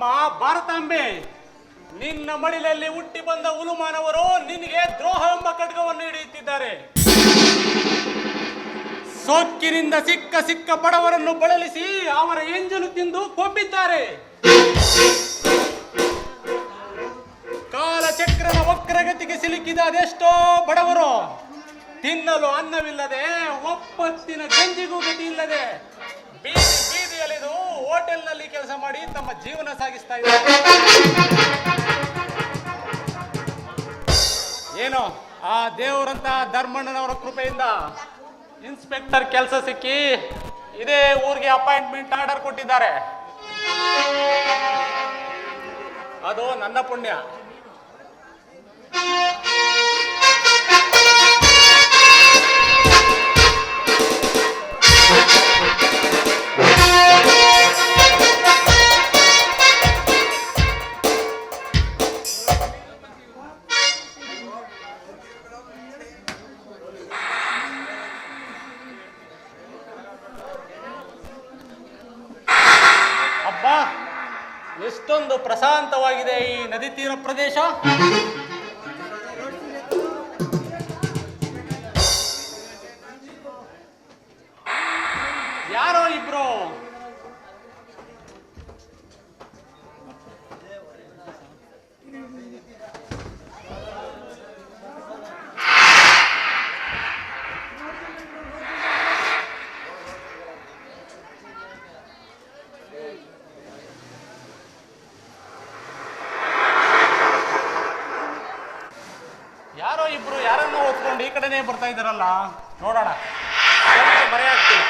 ಭಾರತಾಂಬೆ ನಿನ್ನ ಮಡಿಲಲ್ಲಿ ಹುಟ್ಟಿ ಬಂದ ಉಲುಮಾನವರು ನಿನಗೆ ದ್ರೋಹ ಎಂಬ ಖಡ್ಗವನ್ನು ಹಿಡಿಯುತ್ತಿದ್ದಾರೆ. ಸೋಕ್ಕಿನಿಂದ ಸಿಕ್ಕ ಸಿಕ್ಕ ಬಡವರನ್ನು ಬಳಲಿಸಿ ಅವರ ಎಂಜಲು ತಿಂದು ಕೊಬ್ಬಿದ್ದಾರೆ ಕಾಲಚಕ್ರನ ವಕ್ರಗತಿಗೆ ಸಿಲುಕಿದ ಅದೆಷ್ಟೋ ಬಡವರು. ತಿನ್ನಲು ಅನ್ನವಿಲ್ಲದೆ ಒಪ್ಪತ್ತಿನ ಗಂಜಿಗೂ ಗತಿ ಇಲ್ಲದೆ ಬೀದಿ ಬೀದಿ ಹೋಟೆಲ್ನಲ್ಲಿ ಕೆಲಸ ಮಾಡಿ ತಮ್ಮ ಜೀವನ ಸಾಗಿಸ್ತಾ ಇದ್ದಾರೆ. ಏನೋ? ಆ ದೇವರಂತ ಧರ್ಮಣ್ಣನವರ ಕೃಪೆಯಿಂದ ಇನ್ಸ್ಪೆಕ್ಟರ್ ಕೆಲಸ ಸಿಕ್ಕಿ ಇದೇ ಊರಿಗೆ ಅಪಾಯಿಂಟ್ಮೆಂಟ್ ಆರ್ಡರ್ ಕೊಟ್ಟಿದ್ದಾರೆ. ಅದು ನನ್ನ ಪುಣ್ಯ. ಎಷ್ಟೊಂದು ಪ್ರಶಾಂತವಾಗಿದೆ ಈ ನದಿ ತೀರ ಪ್ರದೇಶ. ಈ ಕಡೆನೇ ಬರ್ತಾ ಇದ್ದಾರಲ್ಲ, ನೋಡೋಣ. ಆಗ್ತಿಲ್ಲ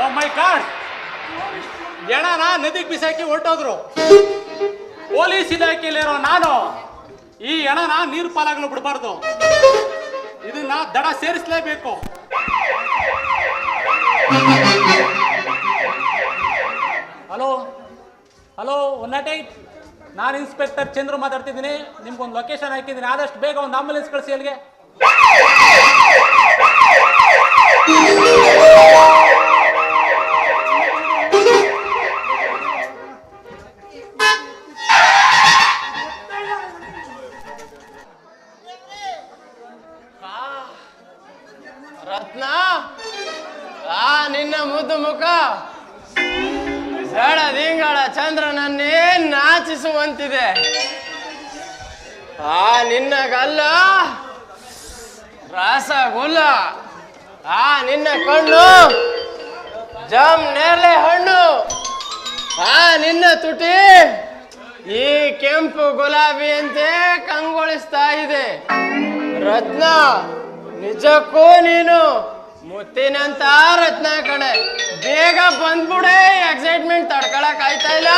ಓ ಮೈ ಗಾಡ್! ನದಿಗೆ ಬಿಸಾಕಿ ಹೊರಟೋದ್ರು. ಪೊಲೀಸ್ ಇಲಾಖೆಯಲ್ಲಿರೋ ನಾನು. ಈ ಎಣನ ನೀರು ಪಾಲಾಗಲು ಬಿಡಬಾರ್ದು. ಇದನ್ನ ದಡ ಸೇರಿಸಲೇಬೇಕು. Hello? Hello one nought eight ನಾನು ಇನ್ಸ್ಪೆಕ್ಟರ್ ಚಂದ್ರು ಮಾತಾಡ್ತಿದ್ದೀನಿ. ನಿಮ್ಗೊಂದು ಲೊಕೇಶನ್ ಹಾಕಿದ್ದೀನಿ. ಆದಷ್ಟು ಬೇಗ ಒಂದು ಆಂಬುಲೆನ್ಸ್ ಕಳಿಸಿ ಅಲ್ಲಿಗೆ. ರತ್ನ? ಆ, ನಿನ್ನ ಮುದ್ದು ಮುಖ. ದಿಂಗಳ ಚಂದ್ರನನ್ನೇ ನಾಚಿಸುವಂತಿದೆ. ಆ, ನಿನ್ನ ಗಲ್ಲ ರಸಗುಲ್ಲ. ಆ, ನಿನ್ನ ಕಣ್ಣು ಜಮ್ ನೇರಳೆ ಹಣ್ಣು. ಆ, ನಿನ್ನ ತುಟಿ ಈ ಕೆಂಪು ಗುಲಾಬಿಯಂತೆ ಕಂಗೊಳಿಸ್ತಾ ಇದೆ. ರತ್ನ. ನಿಜಕ್ಕೂ ನೀನು ಮುತ್ತಿನಂತ ರತ್ನ ಕಣೆ. ಬೇಗ ಬಂದ್ಬಿಡೆ ಎಕ್ಸೈಟ್ಮೆಂಟ್ ತಡ್ಕೊಳಕ್ ಆಯ್ತಾ ಇಲ್ಲ?